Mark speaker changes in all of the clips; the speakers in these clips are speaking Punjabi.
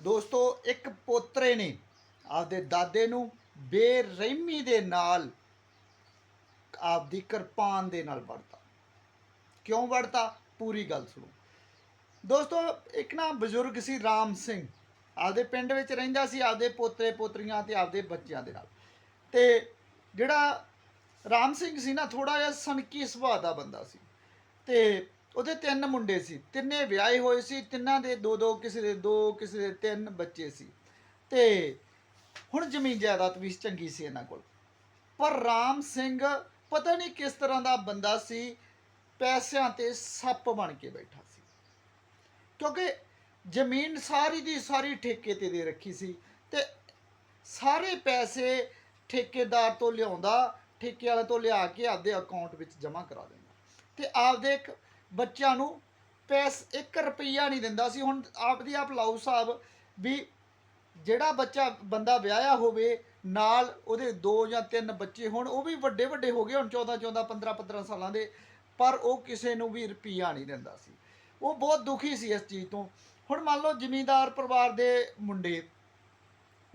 Speaker 1: ਦੋਸਤੋ, ਇੱਕ ਪੋਤਰੇ ਨੇ ਆਪਦੇ ਦਾਦੇ ਨੂੰ ਬੇਰਹਿਮੀ ਦੇ ਨਾਲ ਆਪਦੀ ਕਿਰਪਾਨ ਦੇ ਨਾਲ ਵੜਤਾ ਕਿਉਂ ਵੜਤਾ ਪੂਰੀ ਗੱਲ ਸੁਣੋ। ਦੋਸਤੋ, ਇੱਕ ਨਾ ਬਜ਼ੁਰਗ ਸੀ ਰਾਮ ਸਿੰਘ। ਆਪਦੇ ਪਿੰਡ ਵਿੱਚ ਰਹਿੰਦਾ ਸੀ, ਆਪਦੇ ਪੋਤਰੇ, ਪੋਤਰੀਆਂ ਤੇ ਆਪਦੇ ਬੱਚਿਆਂ ਦੇ ਨਾਲ। ਤੇ ਜਿਹੜਾ ਰਾਮ ਸਿੰਘ ਸੀ ਨਾ ਥੋੜਾ ਜਿਹਾ ਸਨਕੀ ਸੁਭਾਅ ਦਾ ਬੰਦਾ ਸੀ। ਤੇ ਉਹਦੇ ਤਿੰਨ ਮੁੰਡੇ ਸੀ। ਤਿੰਨੇ ਵਿਆਹੇ ਹੋਏ ਸੀ, ਤਿੰਨਾਂ ਦੇ ਦੋ ਦੋ, ਕਿਸੇ ਦੇ ਦੋ, ਕਿਸੇ ਦੇ ਤਿੰਨ ਬੱਚੇ ਸੀ। ਤੇ ਹੁਣ ਜ਼ਮੀਨ ਜਾਇਦਾਦ ਵੀ ਚੰਗੀ ਸੀ ਇਹਨਾਂ ਕੋਲ। ਪਰ ਰਾਮ ਸਿੰਘ ਪਤਾ ਨਹੀਂ ਕਿਸ ਤਰ੍ਹਾਂ ਦਾ ਬੰਦਾ ਸੀ, ਪੈਸਿਆਂ ਤੇ ਸੱਪ ਬਣ ਕੇ ਬੈਠਾ ਸੀ। ਕਿਉਂਕਿ ਜ਼ਮੀਨ ਸਾਰੀ ਦੀ ਸਾਰੀ ਠੇਕੇ ਤੇ ਦੇ ਰੱਖੀ ਸੀ ਤੇ ਸਾਰੇ ਪੈਸੇ ਠੇਕੇਦਾਰ ਤੋਂ ਲਿਆਉਂਦਾ, ਠੇਕੇ ਵਾਲੇ ਤੋਂ ਲਿਆ ਕੇ ਆਪਦੇ ਅਕਾਊਂਟ ਵਿੱਚ ਜਮ੍ਹਾਂ ਕਰਾ ਦਿੰਦਾ। ਤੇ ਆਪਦੇ ਇੱਕ ਬੱਚਿਆਂ ਨੂੰ ਪੈਸ 1 ਰੁਪਈਆ ਨਹੀਂ ਦਿੰਦਾ ਸੀ। ਹੁਣ ਆਪਦੀ ਆਪ ਲਾਓ ਸਾਹਿਬ ਵੀ ਜਿਹੜਾ ਬੱਚਾ, ਬੰਦਾ ਵਿਆਹਿਆ ਹੋਵੇ, ਨਾਲ ਉਹਦੇ ਦੋ ਜਾਂ ਤਿੰਨ ਬੱਚੇ ਹੋਣ, ਉਹ ਵੀ ਵੱਡੇ ਵੱਡੇ ਹੋ ਗਏ ਹੁਣ 14 14 15 15 ਸਾਲਾਂ ਦੇ, ਪਰ ਉਹ ਕਿਸੇ ਨੂੰ ਵੀ ਰੁਪਈਆ ਨਹੀਂ ਦਿੰਦਾ ਸੀ। ਉਹ ਬਹੁਤ ਦੁਖੀ ਸੀ ਇਸ ਚੀਜ਼ ਤੋਂ। ਹੁਣ ਮੰਨ ਲਓ ਜ਼ਿਮੀਂਦਾਰ ਪਰਿਵਾਰ ਦੇ ਮੁੰਡੇ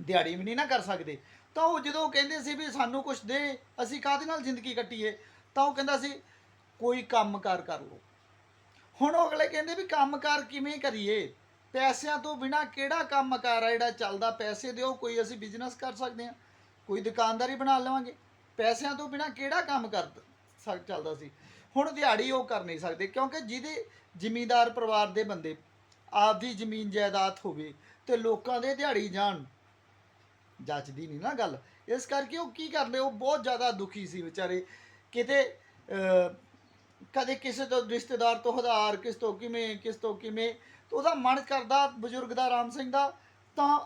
Speaker 1: ਦਿਹਾੜੀ ਵੀ ਨਹੀਂ ਨਾ ਕਰ ਸਕਦੇ, ਤਾਂ ਉਹ ਜਦੋਂ ਕਹਿੰਦੇ ਸੀ ਵੀ ਸਾਨੂੰ ਕੁਝ ਦੇ, ਅਸੀਂ ਕਾਹਦੇ ਨਾਲ ਜ਼ਿੰਦਗੀ ਕੱਟੀਏ? ਤਾਂ ਉਹ ਕਹਿੰਦਾ ਸੀ, ਕੋਈ ਕੰਮ ਕੰਮਕਾਰ ਕਰ ਲਓ। ਹੁਣ ਉਹ ਅਗਲੇ ਕਹਿੰਦੇ ਵੀ ਕੰਮਕਾਰ ਕਿਵੇਂ ਕਰੀਏ? ਪੈਸਿਆਂ ਤੋਂ ਬਿਨਾ ਕਿਹੜਾ ਕੰਮਕਾਰ ਆ ਜਿਹੜਾ ਚੱਲਦਾ? ਪੈਸੇ ਦਿਓ, ਕੋਈ ਅਸੀਂ ਬਿਜ਼ਨਸ ਕਰ ਸਕਦੇ ਹਾਂ, ਕੋਈ ਦੁਕਾਨਦਾਰੀ ਬਣਾ ਲਵਾਂਗੇ। ਪੈਸਿਆਂ ਤੋਂ ਬਿਨਾ ਕਿਹੜਾ ਕੰਮ ਕਰ ਸਕ, ਚੱਲਦਾ ਸੀ? ਹੁਣ ਦਿਹਾੜੀ ਉਹ ਕਰ ਨਹੀਂ ਸਕਦੇ, ਕਿਉਂਕਿ ਜਿਹਦੇ ਜ਼ਿਮੀਂਦਾਰ ਪਰਿਵਾਰ ਦੇ ਬੰਦੇ, ਆਪਦੀ ਜ਼ਮੀਨ ਜਾਇਦਾਦ ਹੋਵੇ ਤੇ ਲੋਕਾਂ ਦੇ ਦਿਹਾੜੀ ਜਾਣ ਜੱਜਦੀ ਨਹੀਂ ਨਾ ਗੱਲ। ਇਸ ਕਰਕੇ ਉਹ ਕੀ ਕਰਦੇ? ਉਹ ਬਹੁਤ ਜ਼ਿਆਦਾ ਦੁਖੀ ਸੀ ਵਿਚਾਰੇ। ਕਿਤੇ ਕਦੇ ਕਿਸੇ ਤੋਂ ਰਿਸ਼ਤੇਦਾਰ ਤੋਂ ਹਜ਼ਾਰ, ਕਿਸ ਤੋਂ ਕਿਵੇਂ, ਕਿਸ ਤੋਂ ਕਿਵੇਂ, ਤੇ ਉਹਦਾ ਮਨ ਕਰਦਾ ਬਜ਼ੁਰਗ ਦਾ, ਰਾਮ ਸਿੰਘ ਦਾ, ਤਾਂ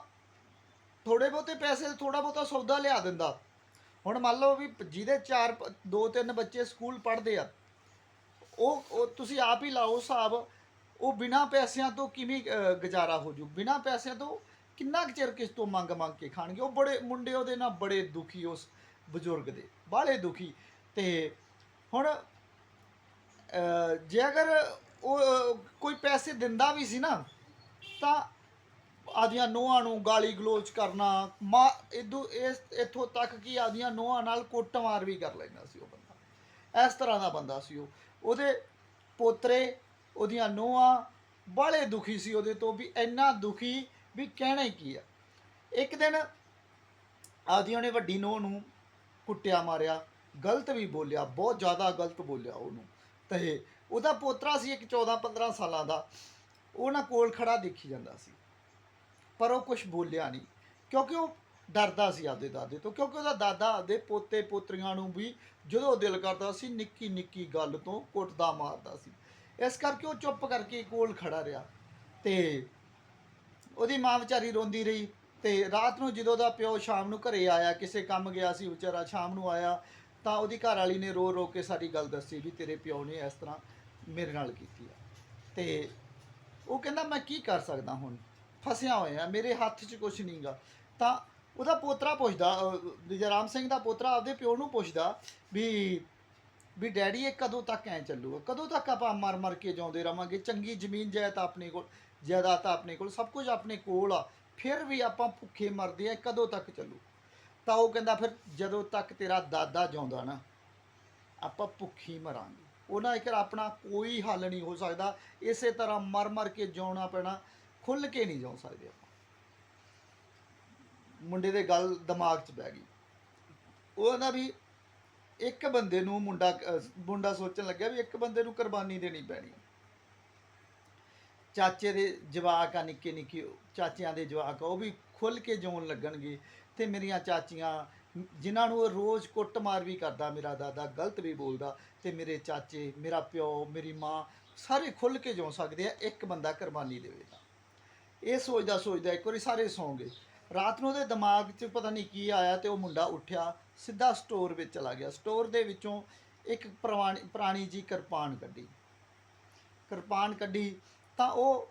Speaker 1: ਥੋੜੇ ਬਹੁਤੇ ਪੈਸੇ ਥੋੜਾ ਬਹੁਤਾ ਸੌਦਾ ਲਿਆ ਦਿੰਦਾ। ਹੁਣ ਮੰਨ ਲਓ ਵੀ ਜਿਹਦੇ ਚਾਰ ਪ- ਦੋ, ਤਿੰਨ ਬੱਚੇ ਸਕੂਲ ਪੜ੍ਹਦੇ ਆ, ਉਹ ਤੁਸੀਂ ਆਪ ਹੀ ਲਾਓ ਹਿਸਾਬ, ਉਹ ਬਿਨਾ ਪੈਸਿਆਂ ਤੋਂ ਕਿਵੇਂ ਗੁਜ਼ਾਰਾ ਹੋ ਜੂ? ਬਿਨਾ ਪੈਸਿਆਂ ਤੋਂ ਕਿੰਨਾ ਕੁ ਚਿਰ ਕਿਸ ਤੋਂ ਮੰਗ ਮੰਗ ਕੇ ਖਾਣਗੇ? ਉਹ ਬੜੇ, ਮੁੰਡੇ ਉਹਦੇ ਨਾਲ ਬੜੇ ਦੁਖੀ, ਉਸ ਬਜ਼ੁਰਗ ਦੇ, ਬਾਹਲੇ ਦੁਖੀ। ਤੇ ਹੁਣ ਜੇ ਅਗਰ ਉਹ ਕੋਈ ਪੈਸੇ ਦਿੰਦਾ ਵੀ ਸੀ ਨਾ, ਤਾਂ ਆਦੀਆਂ ਨੋਹਾਂ ਨੂੰ ਗਾਲੀ ਗਲੋਚ ਕਰਨਾ, ਮਾ, ਇਦੋਂ ਇਸ, ਇਥੋਂ ਤੱਕ ਕਿ ਆਦੀਆਂ ਨੋਹਾਂ ਨਾਲ ਕੁੱਟਮਾਰ ਵੀ ਕਰ ਲੈਂਦਾ ਸੀ ਉਹ ਬੰਦਾ। ਇਸ ਤਰ੍ਹਾਂ ਦਾ ਬੰਦਾ ਸੀ ਉਹ। ਉਹਦੇ ਪੋਤਰੇ, ਉਹਦੀਆਂ ਨੋਹਾਂ ਬਾਲੇ ਦੁਖੀ ਸੀ ਉਹਦੇ ਤੋਂ ਵੀ ਇੰਨਾ ਦੁਖੀ ਵੀ ਕਹਿਣਾ ਹੀ ਕੀ ਆ। ਇੱਕ ਦਿਨ ਆਦੀਆਂ ਨੇ ਵੱਡੀ ਨੋਹ ਨੂੰ ਕੁੱਟਿਆ, ਮਾਰਿਆ, ਗਲਤ ਵੀ ਬੋਲਿਆ, ਬਹੁਤ ਜ਼ਿਆਦਾ ਗਲਤ ਬੋਲਿਆ ਉਹਨੂੰ। ਤੇ ਉਹਦਾ ਪੋਤਰਾ ਸੀ ਇੱਕ 14 15 ਸਾਲਾਂ ਦਾ, ਉਹ ਨਾ ਕੋਲ ਖੜਾ ਦੇਖੀ ਜਾਂਦਾ ਸੀ। ਪਰ ਉਹ ਕੁਝ ਬੋਲਿਆ ਨਹੀਂ, ਕਿਉਂਕਿ ਉਹ ਡਰਦਾ ਸੀ ਆਪਦੇ ਦਾਦੇ ਤੋਂ, ਕਿਉਂਕਿ ਉਹਦਾ ਦਾਦਾ ਆਪਦੇ ਪੋਤੇ ਪੋਤਰੀਆਂ ਨੂੰ ਵੀ ਜਦੋਂ ਦਿਲ ਕਰਦਾ ਸੀ ਨਿੱਕੀ ਨਿੱਕੀ ਗੱਲ ਤੋਂ ਕੁੱਟਦਾ ਮਾਰਦਾ ਸੀ। ਇਸ ਕਰਕੇ ਉਹ ਚੁੱਪ ਕਰਕੇ ਕੋਲ ਖੜਾ ਰਿਹਾ ਤੇ ਉਹਦੀ ਮਾਂ ਵਿਚਾਰੀ ਰੋਂਦੀ ਰਹੀ ਤੇ ਰਾਤ ਨੂੰ ਜਦੋਂ ਦਾ ਪਿਓ ਸ਼ਾਮ ਨੂੰ ਘਰੇ ਆਇਆ, ਕਿਸੇ ਕੰਮ ਗਿਆ ਸੀ, ਵਿਚਾਰਾ ਸ਼ਾਮ ਨੂੰ ਆਇਆ ਤਾਂ ਉਹਦੀ ਘਰ ਵਾਲੀ ਨੇ ਰੋ ਰੋ ਕੇ ਸਾਰੀ ਗੱਲ ਦੱਸੀ ਵੀ ਤੇਰੇ ਪਿਓ ਨੇ ਇਸ ਤਰ੍ਹਾਂ ਮੇਰੇ ਨਾਲ ਕੀਤੀ ਆ। ਤੇ ਉਹ ਕਹਿੰਦਾ, ਮੈਂ ਕੀ ਕਰ ਸਕਦਾ ਹੁਣ? ਫਸਿਆ ਹੋਇਆ, ਮੇਰੇ ਹੱਥ 'ਚ ਕੁਝ ਨਹੀਂਗਾ ਤਾਂ ਉਹਦਾ ਪੋਤਰਾ ਪੁੱਛਦਾ ਜਰਾਮ ਸਿੰਘ ਦਾ ਪੋਤਰਾ ਆਪਦੇ ਪਿਓ ਨੂੰ ਪੁੱਛਦਾ ਵੀ ਵੀ ਡੈਡੀ, ਇਹ ਕਦੋਂ ਤੱਕ ਐ ਚੱਲੂਗਾ? ਕਦੋਂ ਤੱਕ ਆਪਾਂ ਮਰ ਮਰ ਕੇ ਜਿਉਂਦੇ ਰਵਾਂਗੇ? ਚੰਗੀ ਜ਼ਮੀਨ ਜਾਇਦਾਦ ਆਪਣੇ ਕੋਲ, ਜਾਇਦਾਦ ਆਪਣੇ ਕੋਲ, ਸਭ ਕੁਝ ਆਪਣੇ ਕੋਲ ਆ। ਫਿਰ ਵੀ ਆਪਾਂ ਭੁੱਖੇ ਮਰਦੇ ਆ ਕਦੋਂ ਤੱਕ ਚੱਲੂ? ਤਾਂ ਉਹ ਕਹਿੰਦਾ ਫਿਰ ਜਦੋਂ ਤੱਕ ਤੇਰਾ ਦਾਦਾ ਜਿਉਂਦਾ ਨਾ, ਆਪਾਂ ਭੁੱਖੀ ਮਰਾਂਗੇ। ਉਹਨਾਂ ਇੱਕ ਆਪਣਾ ਕੋਈ ਹੱਲ ਨਹੀਂ ਹੋ ਸਕਦਾ, ਇਸੇ ਤਰ੍ਹਾਂ ਮਰ ਮਰ ਕੇ ਜਿਉਣਾ ਪੈਣਾ ਖੁੱਲ ਕੇ ਨਹੀਂ ਜਿਉ ਸਕਦੇ ਆਪਾਂ। ਮੁੰਡੇ ਦੇ ਗੱਲ ਦਿਮਾਗ 'ਚ ਬਹਿ ਗਈ। ਉਹ ਕਹਿੰਦਾ ਵੀ ਇੱਕ ਬੰਦੇ ਨੂੰ ਮੁੰਡਾ ਮੁੰਡਾ ਸੋਚਣ ਲੱਗਿਆ ਵੀ ਇੱਕ ਬੰਦੇ ਨੂੰ ਕੁਰਬਾਨੀ ਦੇਣੀ ਪੈਣੀ। ਚਾਚੇ ਦੇ ਜਵਾਕ ਆ ਨਿੱਕੇ ਨਿੱਕੇ ਚਾਚਿਆਂ ਦੇ ਜਵਾਕ ਉਹ ਵੀ ਖੁੱਲ ਕੇ ਜਿਉਣ ਲੱਗਣਗੇ। ਤੇ ਮੇਰੀਆਂ ਚਾਚੀਆਂ, ਜਿਨ੍ਹਾਂ ਨੂੰ ਉਹ ਰੋਜ਼ ਕੁੱਟਮਾਰ ਵੀ ਕਰਦਾ ਮੇਰਾ ਦਾਦਾ, ਗਲਤ ਵੀ ਬੋਲਦਾ ਤੇ ਮੇਰੇ ਚਾਚੇ, ਮੇਰਾ ਪਿਓ, ਮੇਰੀ ਮਾਂ ਸਾਰੇ ਖੁੱਲ ਕੇ ਜਿਉ ਸਕਦੇ ਆ, ਇੱਕ ਬੰਦਾ ਕੁਰਬਾਨੀ ਦੇਵੇਗਾ ਇਹ ਸੋਚਦਾ ਸੋਚਦਾ ਇੱਕ ਵਾਰੀ ਸਾਰੇ ਸੌਂ ਗਏ। ਰਾਤ ਨੂੰ ਉਹਦੇ ਦਿਮਾਗ 'ਚ ਪਤਾ ਨਹੀਂ ਕੀ ਆਇਆ ਤੇ ਉਹ ਮੁੰਡਾ ਉੱਠਿਆ, ਸਿੱਧਾ ਸਟੋਰ ਵਿੱਚ ਚਲਾ ਗਿਆ। ਸਟੋਰ ਦੇ ਵਿੱਚੋਂ ਇੱਕ ਪੁਰਾਣੀ ਪੁਰਾਣੀ ਜੀ ਕਿਰਪਾਨ ਕੱਢੀ। ਕਿਰਪਾਨ ਕੱਢੀ ਤਾਂ ਉਹ,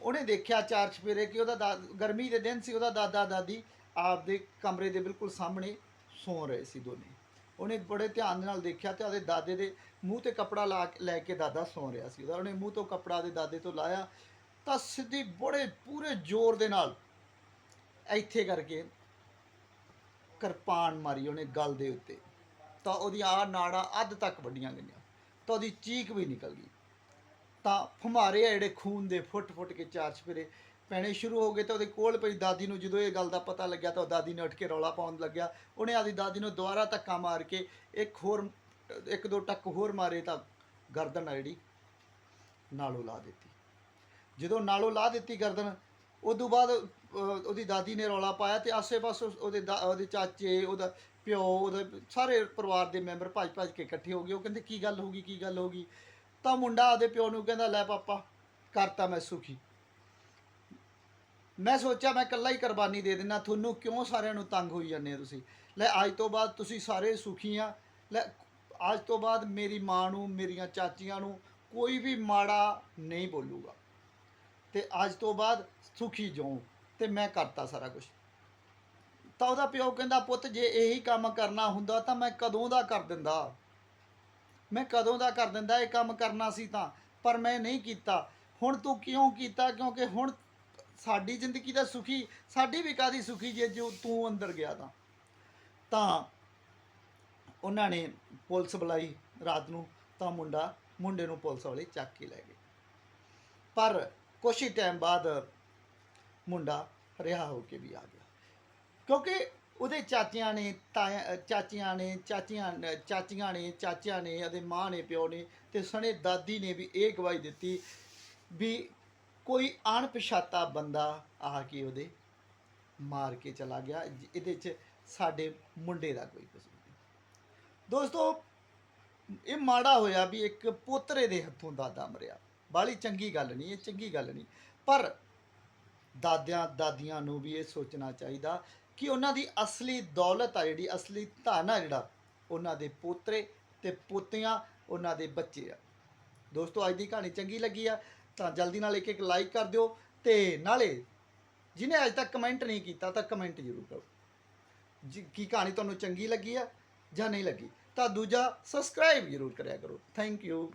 Speaker 1: ਉਹਨੇ ਦੇਖਿਆ ਚਾਰ ਚਫੇਰੇ ਕਿ ਉਹਦਾ ਦਾ- ਗਰਮੀ ਦੇ ਦਿਨ ਸੀ, ਉਹਦਾ ਦਾਦਾ ਦਾਦੀ ਆਪਦੇ ਕਮਰੇ ਦੇ ਬਿਲਕੁਲ ਸਾਹਮਣੇ ਸੌਂ ਰਹੇ ਸੀ ਦੋਨੇ। ਉਹਨੇ ਬੜੇ ਧਿਆਨ ਦੇ ਨਾਲ ਦੇਖਿਆ ਤੇ ਉਹਦੇ ਦਾਦੇ ਦੇ ਮੂੰਹ ਤੇ ਕੱਪੜਾ ਲਾ ਲੈ ਕੇ ਦਾਦਾ ਸੌਂ ਰਿਹਾ ਸੀ। ਉਹਦਾ ਉਹਨੇ ਮੂੰਹ ਤੋਂ ਕੱਪੜਾ ਦੇ ਦਾਦੇ ਤੋਂ ਲਾਇਆ ਤਾਂ ਸਿੱਧੀ ਬੜੇ ਪੂਰੇ ਜ਼ੋਰ ਦੇ ਨਾਲ ਇੱਥੇ ਕਰਕੇ ਕਿਰਪਾਨ ਮਾਰੀ ਉਹਨੇ ਗਲ ਦੇ ਉੱਤੇ। ਤਾਂ ਉਹਦੀ ਆ ਨਾੜਾਂ ਅੱਧ ਤੱਕ ਵੱਡੀਆਂ ਗਈਆਂ। ਤਾਂ ਉਹਦੀ ਚੀਕ ਵੀ ਨਿਕਲ ਗਈ। ਤਾਂ ਫੁਮਾਰੇ ਆ ਜਿਹੜੇ ਖੂਨ ਦੇ ਫੁੱਟ ਫੁੱਟ ਕੇ ਚਾਰ ਚਪੇਰੇ ਪੈਣੇ ਸ਼ੁਰੂ ਹੋ ਗਏ ਤਾਂ ਉਹਦੇ ਕੋਲ ਪਈ ਦਾਦੀ ਨੂੰ ਜਦੋਂ ਇਹ ਗੱਲ ਦਾ ਪਤਾ ਲੱਗਿਆ ਤਾਂ ਉਹ ਦਾਦੀ ਨੇ ਉੱਠ ਕੇ ਰੌਲਾ ਪਾਉਣ ਲੱਗਿਆ। ਉਹਨੇ ਆਦੀ ਦਾਦੀ ਨੂੰ ਦੁਬਾਰਾ ਧੱਕਾ ਮਾਰ ਕੇ ਇੱਕ ਹੋਰ, ਇੱਕ ਦੋ ਟੱਕ ਹੋਰ ਮਾਰੇ ਤਾਂ ਗਰਦਨ ਆ ਜਿਹੜੀ ਨਾਲੋਂ ਲਾ ਦਿੱਤੀ। ਜਦੋਂ ਨਾਲੋਂ ਲਾ ਦਿੱਤੀ ਗਰਦਨ, ਉਦੋਂ ਬਾਅਦ ਉਹਦੀ ਦਾਦੀ ਨੇ ਰੌਲਾ ਪਾਇਆ ਤੇ ਆਸੇ-ਪਾਸੇ ਉਹਦੇ ਦਾ- ਉਹਦੇ ਚਾਚੇ, ਉਹਦਾ ਪਿਓ, ਉਹਦੇ ਸਾਰੇ ਪਰਿਵਾਰ ਦੇ ਮੈਂਬਰ ਭੱਜ ਭੱਜ ਕੇ ਇਕੱਠੇ ਹੋ ਗਏ। ਉਹ ਕਹਿੰਦੇ, ਕੀ ਗੱਲ ਹੋ ਗਈ, ਕੀ ਗੱਲ ਹੋ ਗਈ? ਤਾਂ ਮੁੰਡਾ ਉਹਦੇ ਪਿਓ ਨੂੰ ਕਹਿੰਦਾ, ਲੈ ਪਾਪਾ, ਕਰਤਾ ਮੈਂ ਸੁਖੀ। ਮੈਂ ਸੋਚਿਆ ਮੈਂ ਇਕੱਲਾ ਹੀ ਕੁਰਬਾਨੀ ਦੇ ਦੇਣਾ ਤੁਹਾਨੂੰ ਕਿਉਂ ਸਾਰਿਆਂ ਨੂੰ ਤੰਗ ਹੋਈ ਜਾਂਦੇ ਆ ਤੁਸੀਂ? ਲੈ, ਅੱਜ ਤੋਂ ਬਾਅਦ ਤੁਸੀਂ ਸਾਰੇ ਸੁਖੀ ਆ। ਲੈ, ਅੱਜ ਤੋਂ ਬਾਅਦ ਮੇਰੀ ਮਾਂ ਨੂੰ, ਮੇਰੀਆਂ ਚਾਚੀਆਂ ਨੂੰ ਕੋਈ ਵੀ ਮਾੜਾ ਨਹੀਂ ਬੋਲੂਗਾ। ਤੇ ਅੱਜ ਤੋਂ ਬਾਅਦ ਸੁਖੀ ਜਾਉ ਤੇ ਮੈਂ ਕਰਤਾ ਸਾਰਾ ਕੁਝ ਤਾਂ ਉਹਦਾ ਪਿਓ ਕਹਿੰਦਾ, ਪੁੱਤ, ਜੇ ਇਹੀ ਕੰਮ ਕਰਨਾ ਹੁੰਦਾ ਤਾਂ ਮੈਂ ਕਦੋਂ ਦਾ ਕਰ ਦਿੰਦਾ? ਮੈਂ ਕਦੋਂ ਦਾ ਕਰ ਦਿੰਦਾ ਇਹ ਕੰਮ ਕਰਨਾ ਸੀ ਤਾਂ? ਪਰ ਮੈਂ ਨਹੀਂ ਕੀਤਾ। ਹੁਣ ਤੂੰ ਕਿਉਂ ਕੀਤਾ? ਕਿਉਂਕਿ ਹੁਣ ਸਾਡੀ ਜ਼ਿੰਦਗੀ ਦਾ ਸੁਖੀ, ਸਾਡੀ ਵੀ ਕਾਦੀ ਸੁਖੀ ਜੇ ਜੋ ਤੂੰ ਅੰਦਰ ਗਿਆ ਤਾਂ। ਤਾਂ ਉਹਨਾਂ ਨੇ ਪੁਲਿਸ ਬੁਲਾਈ ਰਾਤ ਨੂੰ, ਤਾਂ ਮੁੰਡਾ, ਮੁੰਡੇ ਨੂੰ ਪੁਲਿਸ ਵਾਲੇ ਚੱਕ ਕੇ ਲੈ ਗਏ। ਪਰ ਕੁਛ ਹੀ ਟਾਈਮ ਬਾਅਦ ਮੁੰਡਾ ਰਿਹਾ ਹੋ ਕੇ ਵੀ ਆ ਗਿਆ। ਕਿਉਂਕਿ ਉਹਦੇ ਚਾਚਿਆਂ ਨੇ, ਤਾਇਆ, ਚਾਚੀਆਂ ਨੇ, ਚਾਚੀਆਂ ਚਾਚੀਆਂ ਨੇ, ਚਾਚਿਆਂ ਨੇ, ਉਹਦੇ ਮਾਂ ਨੇ, ਪਿਓ ਨੇ ਤੇ ਸਣੇ ਦਾਦੀ ਨੇ ਵੀ ਇਹ ਗਵਾਹੀ ਦਿੱਤੀ ਵੀ ਕੋਈ ਅਣਪਛਾਤਾ ਬੰਦਾ ਆ ਕੇ ਉਹਦੇ ਮਾਰ ਕੇ ਚਲਾ ਗਿਆ ਇਹਦੇ 'ਚ ਸਾਡੇ ਮੁੰਡੇ ਦਾ ਕੋਈ ਕਸੂਰ ਨਹੀਂ। ਦੋਸਤੋ, ਇਹ ਮਾੜਾ ਹੋਇਆ ਵੀ ਇੱਕ ਪੋਤਰੇ ਦੇ ਹੱਥੋਂ ਦਾਦਾ ਮਰਿਆ। ਬਾਲੀ ਚੰਗੀ ਗੱਲ ਨਹੀਂ, ਇਹ ਚੰਗੀ ਗੱਲ ਨਹੀਂ। ਪਰ ਦਾਦਿਆਂ, ਦਾਦੀਆਂ ਨੂੰ ਵੀ ਇਹ ਸੋਚਣਾ ਚਾਹੀਦਾ ਕਿ ਉਹਨਾਂ ਦੀ ਅਸਲੀ ਦੌਲਤ ਆ ਜਿਹੜੀ, ਅਸਲੀ ਧਨ ਆ ਜਿਹੜਾ, ਉਹਨਾਂ ਦੇ ਪੋਤਰੇ ਤੇ ਪੋਤੀਆਂ, ਉਹਨਾਂ ਦੇ ਬੱਚੇ ਆ। ਦੋਸਤੋ, ਅੱਜ ਦੀ ਕਹਾਣੀ ਚੰਗੀ ਲੱਗੀ ਆ। ਤਾਂ ਜਲਦੀ ਨਾਲ ਇੱਕ ਇੱਕ ਲਾਈਕ ਕਰ ਦਿਓ ਤੇ ਨਾਲੇ ਜਿਹਨੇ ਅੱਜ ਤੱਕ ਕਮੈਂਟ ਨਹੀਂ ਕੀਤਾ ਤਾਂ ਕਮੈਂਟ ਜ਼ਰੂਰ ਕਰੋ। ਜੀ, ਕੀ ਕਹਾਣੀ ਤੁਹਾਨੂੰ ਚੰਗੀ ਲੱਗੀ ਆ ਜਾਂ ਨਹੀਂ ਲੱਗੀ? ਤਾਂ ਦੂਜਾ ਸਬਸਕ੍ਰਾਈਬ ਜ਼ਰੂਰ ਕਰਿਆ ਕਰੋ। Thank you